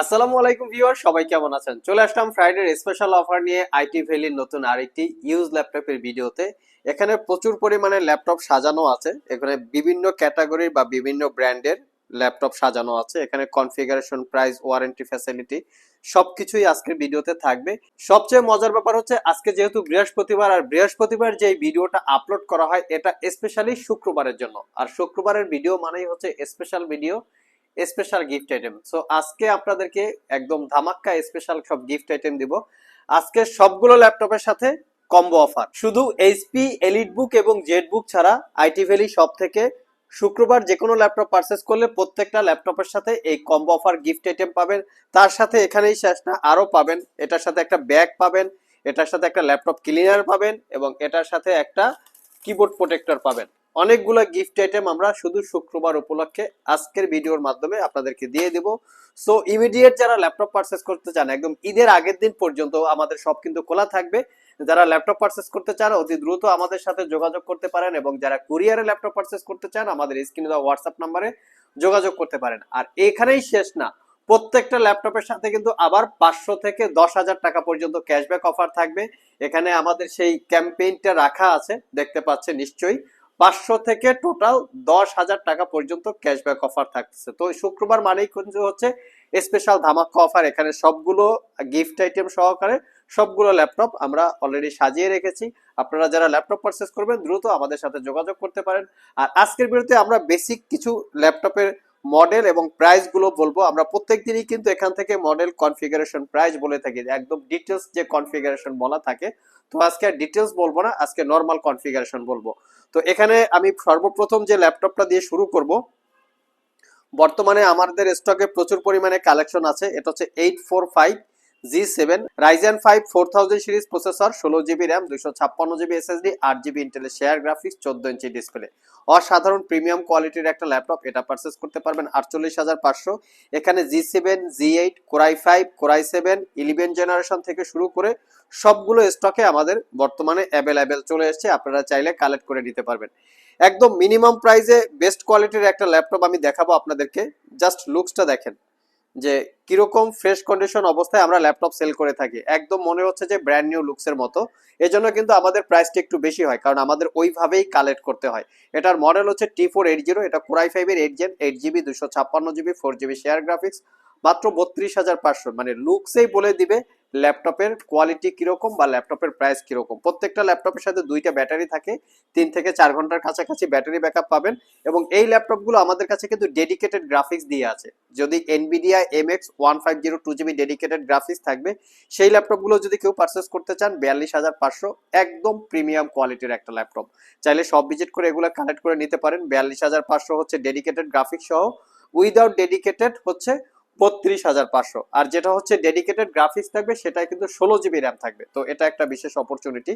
আসসালামু আলাইকুম ভিউয়ার, সবাই কেমন আছেন? চলে আসলাম ফ্রাইডের স্পেশাল অফার নিয়ে আইটি ভ্যালির নতুন আরেকটি ইউজ ল্যাপটপের ভিডিওতে। এখানে প্রচুর পরিমাণে ল্যাপটপ সাজানো আছে। এখানে বিভিন্ন ক্যাটাগরির বা বিভিন্ন ব্র্যান্ডের ল্যাপটপ সাজানো আছে। এখানে কনফিগারেশন প্রাইস ওয়ারেন্টি ফ্যাসিলিটি সবকিছুই আজকের ভিডিওতে থাকবে। সবচেয়ে মজার ব্যাপার হচ্ছে, আজকে যেহেতু বৃহস্পতিবার, আর বৃহস্পতিবার যে ভিডিওটা আপলোড করা হয়, এটা স্পেশালি শুক্রবারের জন্য। আর শুক্রবারের ভিডিও মানেই হচ্ছে special video special gift item so আজকে আপনাদেরকে একদম ধামাক্কা স্পেশাল সব গিফট আইটেম দিব। আজকে সবগুলো ল্যাপটপের সাথে কম্বো অফার শুধু এইচপি এলিট বুক এবং জেড বুক ছাড়া আইটি ভ্যালি সব থেকে শুক্রবার যে কোনো ল্যাপটপ পারচেস করলে প্রত্যেকটা ল্যাপটপের সাথে এই কম্বো অফার গিফট আইটেম পাবেন। তার সাথে এখানেই শেষ না, আরও পাবেন। এটার সাথে একটা ব্যাগ পাবেন, এটার সাথে একটা ল্যাপটপ ক্লিনার পাবেন এবং এটার সাথে একটা কিবোর্ড প্রোটেক্টর পাবেন। অনেকগুলো গিফট আইটেম আমরা শুধু শুক্রবার উপলক্ষে আজকের ভিডিওর মাধ্যমে আপনাদেরকে দিয়ে দেব। সো ইমিডিয়েট যারা ল্যাপটপ পারচেস করতে চান, একদম ঈদের আগের দিন পর্যন্ত আমাদের সব কিন্তু খোলা থাকবে। যারা ল্যাপটপ পারচেস করতে চান, অতি দ্রুত আমাদের সাথে যোগাযোগ করতে পারেন এবং যারা কুরিয়ারে ল্যাপটপ পারচেস করতে চান, আমাদের স্ক্রিনে দেওয়া হোয়াটসঅ্যাপ নাম্বারে যোগাযোগ করতে পারেন। আর এখানেই শেষ না, প্রত্যেকটা ল্যাপটপের সাথে কিন্তু আবার পাঁচশো থেকে দশ হাজার টাকা পর্যন্ত ক্যাশব্যাক অফার থাকবে। এখানে আমাদের সেই ক্যাম্পেইনটা রাখা আছে, দেখতে পাচ্ছেন নিশ্চয়ই। পাঁচশো থেকে টোটাল দশ হাজার টাকা পর্যন্ত ক্যাশব্যাক অফার থাকছে তো শুক্রবার মানেই কিন্তু হচ্ছে স্পেশাল ধামাক্কা অফার এখানে সবগুলো গিফট আইটেম সহকারে সবগুলো ল্যাপটপ আমরা অলরেডি সাজিয়ে রেখেছি। আপনারা যারা ল্যাপটপ পারচেস করবেন, দ্রুত আমাদের সাথে যোগাযোগ করতে পারেন। আর আজকের বিরুদ্ধে আমরা বেসিক কিছু ল্যাপটপের মডেল এবং প্রাইসগুলো বলব, আমরা প্রত্যেক দিনই কিন্তু এখান থেকে মডেল কনফিগারেশন প্রাইস বলে থাকি, একদম ডিটেলস যে কনফিগারেশন বলা থাকে। তো আজকে আর ডিটেলস বলব না, আজকে নর্মাল কনফিগারেশন বলব। তো এখানে আমি সর্বপ্রথম যে ল্যাপটপটা দিয়ে শুরু করব, বর্তমানে আমাদের স্টকে প্রচুর পরিমাণে কালেকশন আছে, এটা হচ্ছে eight four five G seven Ryzen five four thousand series processor ষোলো জিবি র্যাম দুইশো ছাপ্পান্ন জিবি এসএসডি আট জিবি ইন্টেলের শেয়ার গ্রাফিক্স চোদ্দ ইঞ্চি ডিসপ্লে অসাধারণ প্রিমিয়াম কোয়ালিটির একটা ল্যাপটপ এটা পারচেস করতে পারবেন আটচল্লিশ হাজার পাঁচশো। এখানে G seven G eight core i five core i seven eleven generation থেকে শুরু করে সবগুলো স্টকে আমাদের বর্তমানে অ্যাভেলেবেল চলে এসেছে, আপনারা চাইলে কালেক্ট করে নিতে পারবেন। একদম মিনিমাম প্রাইসে বেস্ট কোয়ালিটির একটা ল্যাপটপ আমি দেখাবো আপনাদেরকে জাস্ট লুকসটা দেখেন। যে কীরকম ফ্রেশ কন্ডিশন অবস্থায় আমরা ল্যাপটপ সেল করে থাকি। একদম মনে হচ্ছে যে ব্র্যান্ড নিউ লুকসের মতো। এজন্য কিন্তু আমাদের প্রাইসটা একটু বেশি হয়, কারণ আমাদের ওইভাবেই কালেক্ট করতে হয়। এটার মডেল হচ্ছে টি ফোর এইট জিরো এটা কোরাই ফাইভের এইট জেন এইট জিবি দুশো ছাপ্পান্ন GB four GB share graphics মাত্র বত্রিশ হাজার পাঁচশো। মানে লুকসেই বলে দিবে ল্যাপটপের কোয়ালিটি কীরকম বা ল্যাপটপের প্রাইস কীরকম। প্রত্যেকটা ল্যাপটপের সাথে দুইটা ব্যাটারি থাকে, তিন থেকে চার ঘণ্টার কাছাকাছি ব্যাটারি ব্যাকআপ পাবেন এবং এই ল্যাপটপগুলো আমাদের কাছে কিন্তু ডেডিকেটেড গ্রাফিক্স দিয়ে আছে। যদি NVIDIA M X one five zero two GB dedicated graphics থাকবে, সেই ল্যাপটপগুলো যদি কেউ পারচেস করতে চান, বিয়াল্লিশ হাজার পাঁচশো একদম প্রিমিয়াম কোয়ালিটির একটা ল্যাপটপ। চাইলে সব ভিজিট করে এগুলো কানেক্ট করে নিতে পারেন। বিয়াল্লিশ হাজার পাঁচশো হচ্ছে ডেডিকেটেড গ্রাফিক্স সহ। উইদাউট ডেডিকেটেড হচ্ছে বত্রিশ হাজার পাঁচশো। আর যেটা হচ্ছে ডেডিকেটেড গ্রাফিক্স থাকবে সেটা কিন্তু ষোলো জিবি র্যাম থাকবে। তো এটা একটা বিশেষ অপরচুনিটি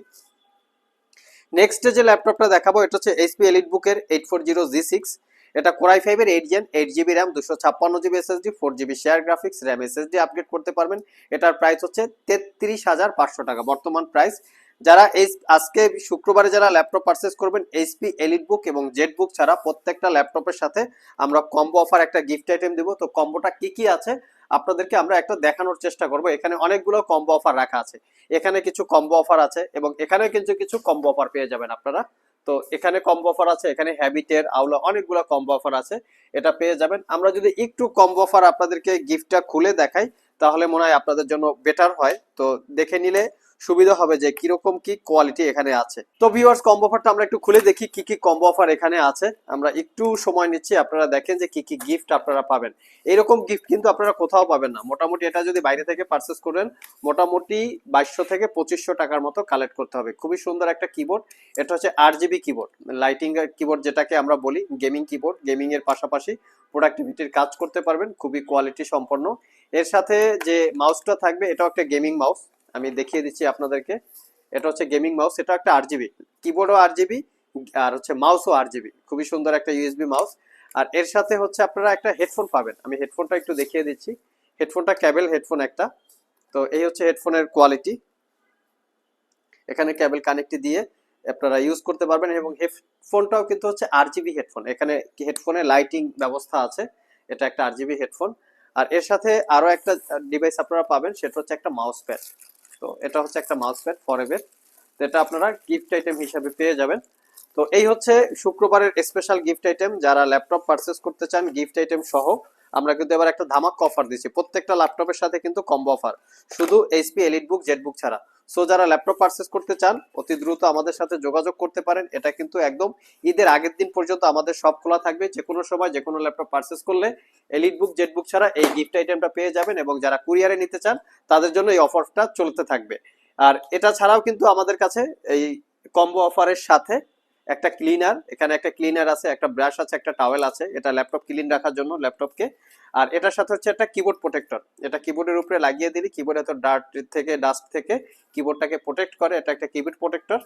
নেক্সট যে ল্যাপটপটা দেখাবো, এটা হচ্ছে এইচপি এলিট বুকের eight four zero G six এটা কোরাই ফাইভের eight gen eight GB RAM দুশো ছাপ্পান্ন GB SSD four GB share graphics RAM SSD upgrade করতে পারবেন। এটার প্রাইস হচ্ছে তেত্রিশ হাজার পাঁচশো টাকা। বর্তমান প্রাইস যারা এই আজকে শুক্রবারে যারা ল্যাপটপ পারচেস করবেন এইচপি এলিট বুক এবং জেড বুক ছাড়া প্রত্যেকটা ল্যাপটপের সাথে আমরা কম্বো অফার একটা গিফট আইটেম দিব। তো কম্বোটা কি কি আছে? আপনাদেরকে আমরা একটা দেখানোর চেষ্টা করব। এখানে অনেকগুলো কম্বো অফার রাখা আছে। এখানে কিছু কম্বো অফার আছে এবং এখানে কিন্তু কিছু কম্বো অফার পেয়ে যাবেন আপনারা। তো এখানে কম্বো অফার আছে, এখানে হ্যাবিটের আউলা অনেকগুলো কম্বো অফার আছে। এটা পেয়ে যাবেন। আমরা যদি একটু কম্বো অফার আপনাদেরকে গিফটটা খুলে দেখাই, তাহলে মনে হয় আপনাদের জন্য বেটার হয়। তো দেখে নিলে সুবিধা হবে যে কীরকম কি কোয়ালিটি এখানে আছে। তো ভিউয়ার্স কম্বো অফারটা আমরা একটু খুলে দেখি কি কি কম্বো অফার এখানে আছে। আমরা একটু সময় নিচ্ছি, আপনারা দেখেন যে কি কি গিফট আপনারা পাবেন। এরকম গিফট কিন্তু আপনারা কোথাও পাবেন না। মোটামুটি এটা যদি বাইরে থেকে পারচেস করেন, মোটামুটি বাইশশো থেকে পঁচিশশো টাকার মতো কালেক্ট করতে হবে। খুবই সুন্দর একটা কিবোর্ড এটা হচ্ছে আট জিবি কিবোর্ড লাইটিং কিবোর্ড যেটাকে আমরা বলি গেমিং কিবোর্ড গেমিং এর পাশাপাশি প্রোডাক্টিভিটির কাজ করতে পারবেন। খুবই কোয়ালিটি সম্পন্ন। এর সাথে যে মাউসটা থাকবে, এটাও একটা গেমিং মাউস আমি দেখিয়ে দিচ্ছি আপনাদেরকে। এটা হচ্ছে গেমিং মাউস, এটা একটা আট জিবি কিবোর্ডও আট জিবি আর হচ্ছে মাউসও আট জিবি খুবই সুন্দর একটা ইউএসবি মাউস। আর এর সাথে হচ্ছে আপনারা একটা হেডফোন পাবেন। আমি হেডফোনটা একটু দেখিয়ে দিচ্ছি। হেডফোনটা ক্যাবেল হেডফোন একটা। তো এই হচ্ছে হেডফোনের কোয়ালিটি। এখানে ক্যাবেল কানেক্ট দিয়ে আপনারা ইউজ করতে পারবেন এবং হেডফোনটাও কিন্তু হচ্ছে আর জিবি হেডফোন। এখানে হেডফোনে লাইটিং ব্যবস্থা আছে। এটা একটা আর জিবি হেডফোন। আর এর সাথে আরও একটা ডিভাইস আপনারা পাবেন, সেটা হচ্ছে একটা মাউস প্যাড তো এটা হচ্ছে একটা মাউস প্যাড তো এটা আপনারা গিফট আইটেম হিসাবে পেয়ে যাবেন। তো এই হচ্ছে শুক্রবারের স্পেশাল গিফট আইটেম। যারা ল্যাপটপ পারচেস করতে চান, গিফট আইটেম সহ, আমরা কিন্তু এবার একটা ধামাক অফার দিচ্ছি। প্রত্যেকটা ল্যাপটপের সাথে কিন্তু কম্বো অফার শুধু এইচপি এলিট বুক জেট বুক ছাড়া। সো যারা ল্যাপটপ পারচেস করতে চান, অতি দ্রুত আমাদের সাথে যোগাযোগ করতে পারেন। এটা কিন্তু একদম ঈদের আগের দিন পর্যন্ত আমাদের সব খোলা থাকবে। যে কোনো সময় যে কোনো ল্যাপটপ পারচেস করলে এলিট বুক জেট বুক ছাড়া এই গিফট আইটেমটা পেয়ে যাবেন এবং যারা কুরিয়ারে নিতে চান, তাদের জন্য এই অফারটা চলতে থাকবে। আর এটা ছাড়াও কিন্তু আমাদের কাছে এই কম্বো অফারের সাথে একটা ক্লিনার এখানে একটা ক্লিনার আছে, একটা ব্রাশ আছে, একটা টাওয়েল আছে, এটা ল্যাপটপ ক্লিন রাখার জন্য ল্যাপটপকে আর এটার সাথে হচ্ছে একটা কিবোর্ড প্রোটেক্টর এটা কিবোর্ডের উপরে লাগিয়ে দিলি কিবোর্ড এত ডার্ট থেকে ডাস্ট থেকে কিবোর্ডটাকে প্রোটেক্ট করে, এটা একটা কিবোর্ড প্রোটেক্টর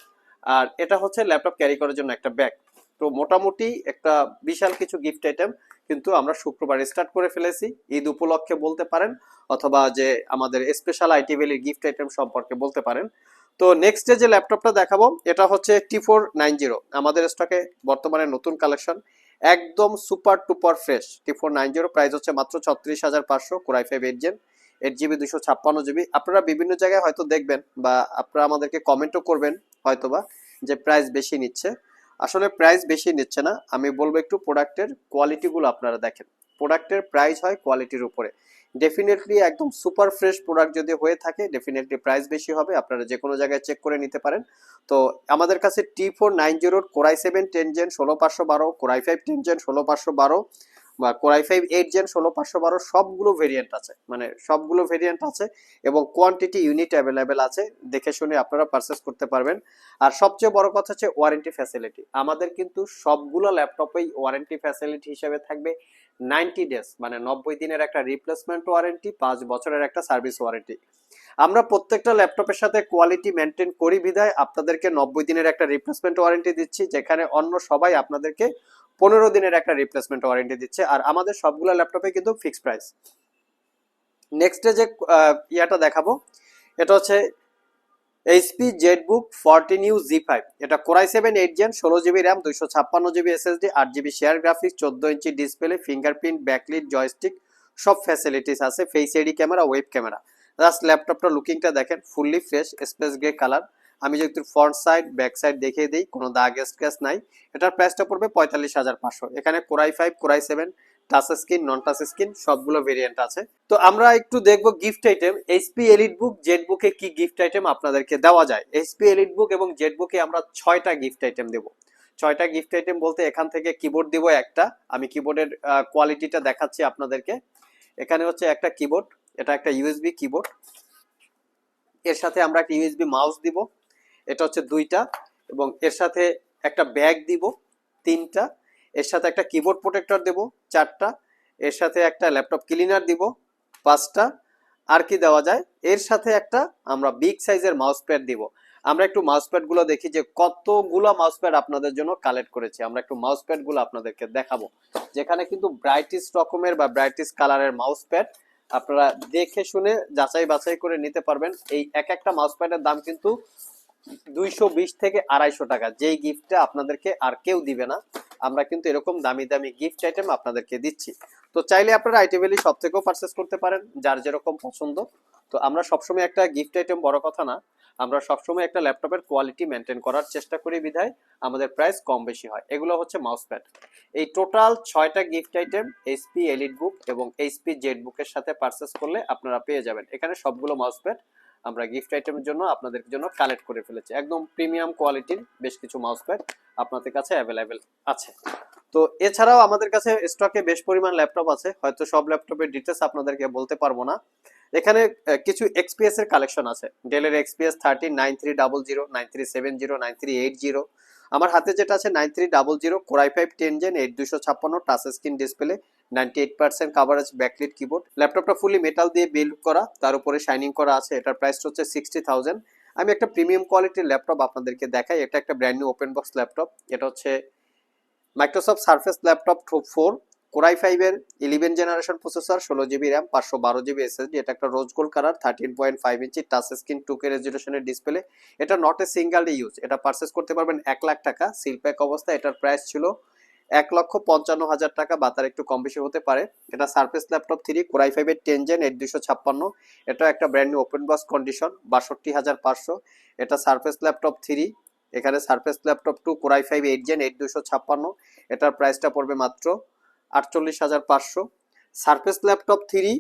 আর এটা হচ্ছে ল্যাপটপ ক্যারি করার জন্য একটা ব্যাগ তো মোটামুটি একটা বিশাল কিছু গিফট আইটেম কিন্তু আমরা শুক্রবার স্টার্ট করে ফেলেছি। ঈদ উপলক্ষে বলতে পারেন অথবা যে আমাদের স্পেশাল আইটি ভ্যালির গিফট আইটেম সম্পর্কে বলতে পারেন। তো নেক্সট ডে যে ল্যাপটপটা দেখাবো, এটা হচ্ছে টি ফোর নাইন জিরো আমাদের স্টকে বর্তমানে নতুন কালেকশন একদম super duper fresh T four nine zero price হচ্ছে মাত্র ছত্রিশ হাজার পাঁচশো core i five eight gen eight GB দুশো ছাপ্পান্ন জিবি আপনারা বিভিন্ন জায়গায় হয়তো দেখবেন বা আপনারা আমাদেরকে কমেন্টও করবেন হয়তোবা যে প্রাইস বেশি নিচ্ছে। আসলে প্রাইস বেশি নিচ্ছে না। আমি বলব একটু প্রোডাক্টের কোয়ালিটিগুলো আপনারা দেখেন। প্রোডাক্টের প্রাইস হয় কোয়ালিটির উপরে। ডেফিনেটলি একদম সুপার ফ্রেশ প্রোডাক্ট যদি হয়ে থাকে ডেফিনেটলি প্রাইস বেশি হবে। আপনারা যে কোনো জায়গায় চেক করে নিতে পারেন। তো আমাদের কাছে টি ফোর নাইন জিরোর core i seven ten gen ষোলো পাঁচশো বারো কোরাই ফাইভ টেন জেন ষোলো পাঁচশো বারো বা কোরাই ফাইভ এইট জেন ষোলো, পাঁচশো, বারো, সবগুলো ভেরিয়েন্ট আছে। মানে সবগুলো ভেরিয়েন্ট আছে এবং কোয়ান্টিটি ইউনিট অ্যাভেলেবেল আছে। দেখে শুনে আপনারা পারচেস করতে পারবেন। আর সবচেয়ে বড় কথা হচ্ছে ওয়ারেন্টি ফ্যাসিলিটি আমাদের কিন্তু সবগুলো ল্যাপটপেই ওয়ারেন্টি ফ্যাসিলিটি হিসেবে থাকবে নাইনটি ডেজ মানে নব্বই দিনের একটা রিপ্লেসমেন্ট ওয়ারেন্টি পাঁচ বছরের একটা সার্ভিস ওয়ারেন্টি আমরা প্রত্যেকটা ল্যাপটপের সাথে কোয়ালিটি মেনটেন করি বিধায় আপনাদেরকে নব্বই দিনের একটা রিপ্লেসমেন্ট ওয়ারেন্টি দিচ্ছি, যেখানে অন্য সবাই আপনাদেরকে পনেরো দিনের একটা রিপ্লেসমেন্ট ওয়ারেন্টি দিচ্ছে, আর আমাদের সবগুলো ল্যাপটপে কিন্তু ফিক্সড প্রাইস নেক্সটে যে ইয়াটা দেখাবো, এটা হচ্ছে HP ZBook fourteen U G five এটা core i seven eight gen ষোলো জিবি র্যাম দুইশো ছাপ্পান্ন জিবি এসএসডি আট জিবি শেয়ার গ্রাফিক্স চোদ্দ inch display fingerprint backlit joystick সব ফ্যাসিলিটিস আছে। Face ID camera web camera just ল্যাপটপটা লুকিংটা দেখেন fully fresh space grey colour আমি যদি একটু ফ্রন্ট সাইড ব্যাক সাইড দেখিয়ে দিই, কোনো দাগ স্ক্র্যাচ নাই। এটার প্রাইসটা পড়বে পঁয়তাল্লিশ হাজার পাঁচশো। এখানে core i five core i seven touch screen non touch screen সবগুলো ভেরিয়েন্ট আছে। তো আমরা একটু দেখব গিফট আইটেম এইচপি এলিট বুক জেট বুকে কি গিফট আইটেম আপনাদেরকে দেওয়া যায়। এইচপি এলিট বুক এবং জেট বুকে আমরা ছয়টা গিফট আইটেম দেবো। ছয়টা গিফট আইটেম বলতে এখান থেকে কিবোর্ড দিব একটা। আমি কিবোর্ডের কোয়ালিটিটা দেখাচ্ছি আপনাদেরকে। এখানে হচ্ছে একটা কিবোর্ড এটা একটা ইউএসবি কিবোর্ড এর সাথে আমরা একটা ইউএসবি মাউস দিব। এটা হচ্ছে দুইটা, এবং এর সাথে একটা ব্যাগ দিব, তিনটা। এর সাথে একটা কিবোর্ড প্রোটেক্টর দেব, চারটা। এর সাথে একটা ল্যাপটপ ক্লিনার দিব, পাঁচটা। আর কি দেওয়া যায়? এর সাথে একটা আমরা বিগ সাইজের মাউস প্যাড দিব। আমরা একটু মাউস প্যাডগুলো দেখি যে কতগুলো মাউস প্যাড আপনাদের জন্য কালেক্ট করেছি। আমরা একটু মাউস প্যাডগুলো আপনাদেরকে দেখাবো। যেখানে কিন্তু ব্রাইটিস রকমের বা ব্রাইটিস কালারের মাউস প্যাড আপনারা দেখে শুনে যাচাই বাছাই করে নিতে পারবেন। এই এক একটা মাউস প্যাডের দাম কিন্তু দুইশো বিশ থেকে আড়াইশো টাকা। যেই গিফটটা আপনাদেরকে আর কেউ দিবে না, আমরা কিন্তু এরকম দামি দামি গিফট আইটেম আপনাদেরকে দিচ্ছি। তো চাইলে আপনারা সব থেকেও পারচেস করতে পারেন, যার যেরকম পছন্দ। তো আমরা সবসময় একটা গিফট আইটেম বড় কথা না, আমরা সবসময় একটা ল্যাপটপের কোয়ালিটি মেনটেন করার চেষ্টা করি বিধায় আমাদের প্রাইস কম বেশি হয়। এগুলো হচ্ছে মাউস এই টোটাল ছয়টা gift item HP elite book এবং এইচপি জেড বুকের সাথে পারচেস করলে আপনারা পেয়ে যাবেন। এখানে সবগুলো মাউস আমরা গিফট আইটেমের জন্য আপনাদের জন্য কালেক্ট করে ফেলেছি। একদম প্রিমিয়াম কোয়ালিটির বেশ কিছু মাউস প্যাড আপনাদের কাছে অ্যাভেলেবেল আছে। তো এছাড়াও আমাদের কাছে স্টকে বেশ পরিমাণ ল্যাপটপ আছে। হয়তো সব ল্যাপটপের ডিটেলস আপনাদেরকে বলতে পারব না। এখানে কিছু এক্সপিএস এর কালেকশন আছে। ডেলের XPS thirty nine three double zero nine three seven zero nine three eight zero আমার হাতে যেটা আছে nine three double zero core i five ten gen eight দুশো ছাপ্পান্ন touch screen display ninety eight percent coverage backlit keyboard ল্যাপটপটা fully metal দিয়ে build করা, তার উপরে শাইনিং করা আছে। এটার প্রাইস হচ্ছে সিক্সটি থাউজেন্ড আমি একটা প্রিমিয়াম কোয়ালিটির ল্যাপটপ আপনাদেরকে দেখাই। এটা একটা brand new open box laptop এটা হচ্ছে Microsoft Surface laptop four core i ফাইভের ইলেভেন জেনারেশন প্রসেসর ষোলো জিবি র্যাম পাঁচশো বারো জিবি এসএসডি এটা একটা rose gold colour thirteen point five inch touch screen two K রেজুলেশনের display এটা নট এ সিঙ্গেল ইউজ এটা পারচেস করতে পারবেন এক লাখ টাকা। সিল প্যাক অবস্থা এটার প্রাইস ছিল এক লক্ষ পঞ্চান্ন হাজার টাকা বা তার একটু কম বেশি হতে পারে। এটা Surface laptop three core i ফাইভের টেন জেন এইট দুশো ছাপ্পান্ন এটা একটা brand new open box condition বাষট্টি হাজার পাঁচশো। এটা সার্ফেস ল্যাপটপ থ্রি এখানে Surface laptop two core i five eight gen eight দুশো ছাপ্পান্ন এটার প্রাইসটা পড়বে মাত্র আটচল্লিশ হাজার পাঁচশো। Surface laptop three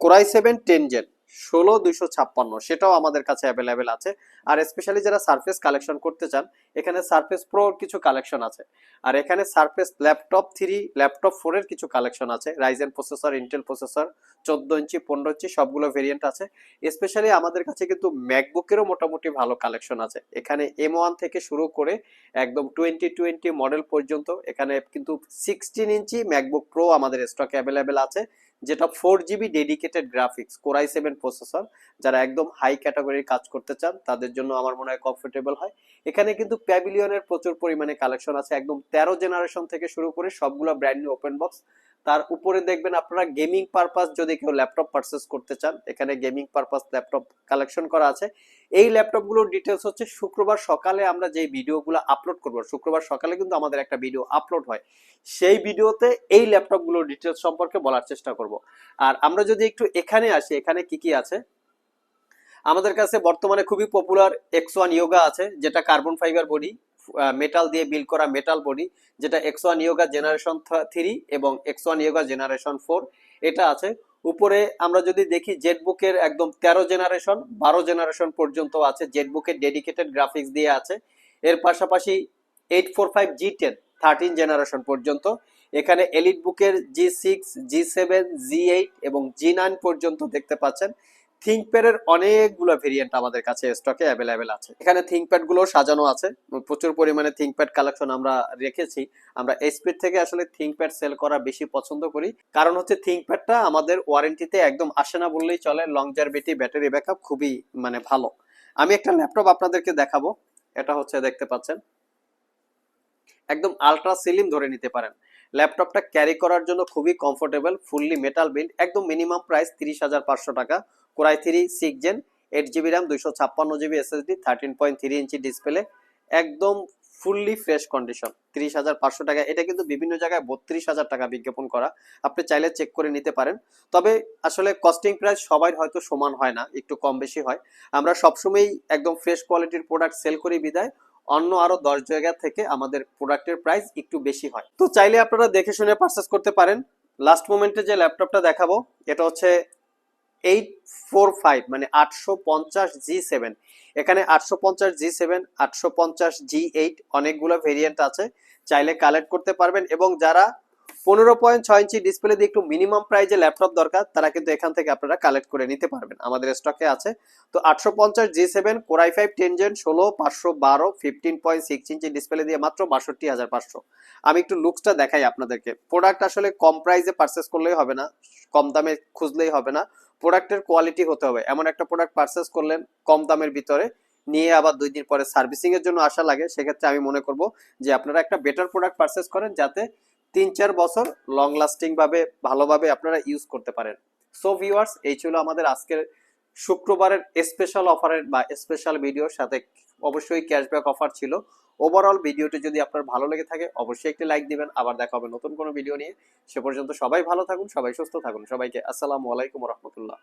core i seven ten gen ষোলো দুইশো ছাপ্পান্ন, সেটাও আমাদের কাছে অ্যাভেলেবেল আছে। আর স্পেশালি যারা সার্ফেস কালেকশন করতে চান, এখানে সার্ফেস প্রো কিছু কালেকশন আছে। আর এখানে সার্ফেস ল্যাপটপ থ্রি ল্যাপটপ ফোরের কিছু কালেকশন আছে। রাইজেন প্রসেসর ইন্টেল প্রসেসর চোদ্দ ইঞ্চি, পনেরো ইঞ্চি সবগুলো ভেরিয়েন্ট আছে। স্পেশালি আমাদের কাছে কিন্তু ম্যাকবুকেরও মোটামুটি ভালো কালেকশন আছে। এখানে এম ওয়ান থেকে শুরু করে একদম টোয়েন্টি টোয়েন্টি মডেল পর্যন্ত এখানে কিন্তু সিক্সটিন ইঞ্চি ম্যাকবুক প্রো আমাদের স্টকে অ্যাভেলেবেল আছে। যেটা four GB dedicated graphics core i seven processor যারা একদম হাই ক্যাটাগরির কাজ করতে চান, তাদের জন্য আমার মনে হয় কমফোর্টেবল হয়। এখানে কিন্তু প্যাভিলিয়নের প্রচুর পরিমাণে কালেকশন আছে। একদম তেরো জেনারেশন থেকে শুরু করে সবগুলো ব্র্যান্ড নিউ ওপেন বক্স তার উপরে দেখবেন আপনারা গেমিং পারপাস যদি কেউ ল্যাপটপ পারচেস করতে চান, এখানে গেমিং পারপাস ল্যাপটপ কালেকশন করা আছে। এই ল্যাপটপগুলোর ডিটেলস হচ্ছে শুক্রবার সকালে আমরা যে ভিডিওগুলো আপলোড করব, শুক্রবার সকালে কিন্তু আমাদের একটা ভিডিও আপলোড হয়। সেই ভিডিওতে এই ল্যাপটপগুলোর ডিটেলস সম্পর্কে বলার চেষ্টা করব। আর আমরা যদি একটু এখানে আসি, এখানে কি কি আছে? আমাদের কাছে বর্তমানে খুবই পপুলার এক্স ওয়ান ইয়োগা আছে, যেটা কার্বন ফাইবার বডি মেটাল দিয়ে বিল করা মেটাল বডি যেটা X one Yoga generation three এবং X one Yoga generation four এটা আছে। উপরে আমরা যদি দেখি জেটবুকের একদম তেরো জেনারেশন বারো জেনারেশন পর্যন্ত আছে। জেটবুকের ডেডিকেটেড গ্রাফিক্স দিয়ে আছে। এর পাশাপাশি eight four five G ten thirteen generation পর্যন্ত। এখানে এলিট বুকের G six G seven G eight এবং জি নাইন পর্যন্ত দেখতে পাচ্ছেন। থিঙ্কপ্যাডের অনেকগুলো ভেরিয়েন্ট আমাদের কাছে স্টকে অ্যাভেলেবেল আছে। এখানে থিঙ্কপ্যাডগুলো সাজানো আছে। প্রচুর পরিমাণে থিঙ্কপ্যাড কালেকশন আমরা রেখেছি। আমরা এসপিড থেকে আসলে থিঙ্কপ্যাড সেল করা বেশি পছন্দ করি। কারণ হচ্ছে থিঙ্কপ্যাডটা আমাদের ওয়ারেন্টিতে একদম আসে না বললেই চলে। লং জারবিটি ব্যাটারি ব্যাকআপ খুবই মানে ভালো। আমি একটা ল্যাপটপ আপনাদেরকে দেখাবো। এটা হচ্ছে দেখতে পাচ্ছেন। একদম আলট্রা সিলিম ধরে নিতে পারেন। ল্যাপটপটা ক্যারি করার জন্য খুবই কমফোর্টেবল ফুললি মেটাল বিল্ড একদম মিনিমাম প্রাইস তিরিশ হাজার পাঁচশো টাকা। Core i three six gen eight GB RAM দুইশো ছাপ্পান্ন GB SSD thirteen point three inch display একদম ফুললি ফ্রেশ কন্ডিশন তিরিশ হাজার পাঁচশো টাকা। এটা কিন্তু বিভিন্ন জায়গায় বত্রিশ হাজার টাকা বিজ্ঞাপন করা। আপনি চাইলে চেক করে নিতে পারেন। তবে আসলে কস্টিং প্রাইস সবাই হয়তো সমান হয় না, একটু কম বেশি হয়। আমরা সবসময়ই একদম ফ্রেশ কোয়ালিটির প্রোডাক্ট সেল করি বিদায়। অন্য আরও দশ জায়গা থেকে আমাদের প্রোডাক্টের প্রাইস একটু বেশি হয়। তো চাইলে আপনারা দেখে শুনে পারচেস করতে পারেন। লাস্ট মোমেন্টে যে ল্যাপটপটা দেখাবো, এটা হচ্ছে এইট ফোর ফাইভ মানে আটশো পঞ্চাশ জি সেভেন এখানে আটশো পঞ্চাশ জি সেভেন আটশো পঞ্চাশ জি এইট অনেকগুলো ভেরিয়েন্ট আছে। চাইলে কালেক্ট করতে পারবেন এবং যারা পনেরো পয়েন্ট ছয় ইঞ্চি ডিসপ্লে দিয়ে একটু মিনিমাম প্রাইজে ল্যাপটপ দরকার, তারা কিন্তু এখান থেকে আপনারা কালেক্ট করে নিতে পারবেন। আমাদের স্টকে আছে। তো আটশো পঞ্চাশ G seven Core i five ten gen ষোলো, পাঁচশো বারো fifteen point six inch display দিয়ে মাত্র বাষট্টি হাজার পাঁচশো। আমি একটু লুকসটা দেখাই আপনাদেরকে। প্রোডাক্ট আসলে কম প্রাইসে পারচেস করলেই হবে না, কম দামে খুঁজলেই হবে না। প্রোডাক্টের কোয়ালিটি হতে হবে। এমন একটা প্রোডাক্ট পারচেস করলেন কম দামের ভিতরে, নিয়ে আবার দুই দিন পরে সার্ভিসিং এর জন্য আসা লাগে। সেক্ষেত্রে আমি মনে করব যে আপনারা একটা বেটার প্রোডাক্ট পারচেস করেন যাতে তিন চার বছর লং লাস্টিং ভাবে, ভালোভাবে আপনারা ইউজ করতে পারেন। সো ভিউয়ার্স এই ছিল আমাদের আজকের শুক্রবারের স্পেশাল অফারের বা স্পেশাল ভিডিওর সাথে অবশ্যই ক্যাশব্যাক অফার ছিল। ওভারঅল ভিডিওটি যদি আপনার ভালো লেগে থাকে, অবশ্যই একটি লাইক দিবেন। আবার দেখা হবে নতুন কোনো ভিডিও নিয়ে। সে পর্যন্ত সবাই ভালো থাকুন, সবাই সুস্থ থাকুন। সবাইকে আসসালামু আলাইকুম রহমতুল্লাহ।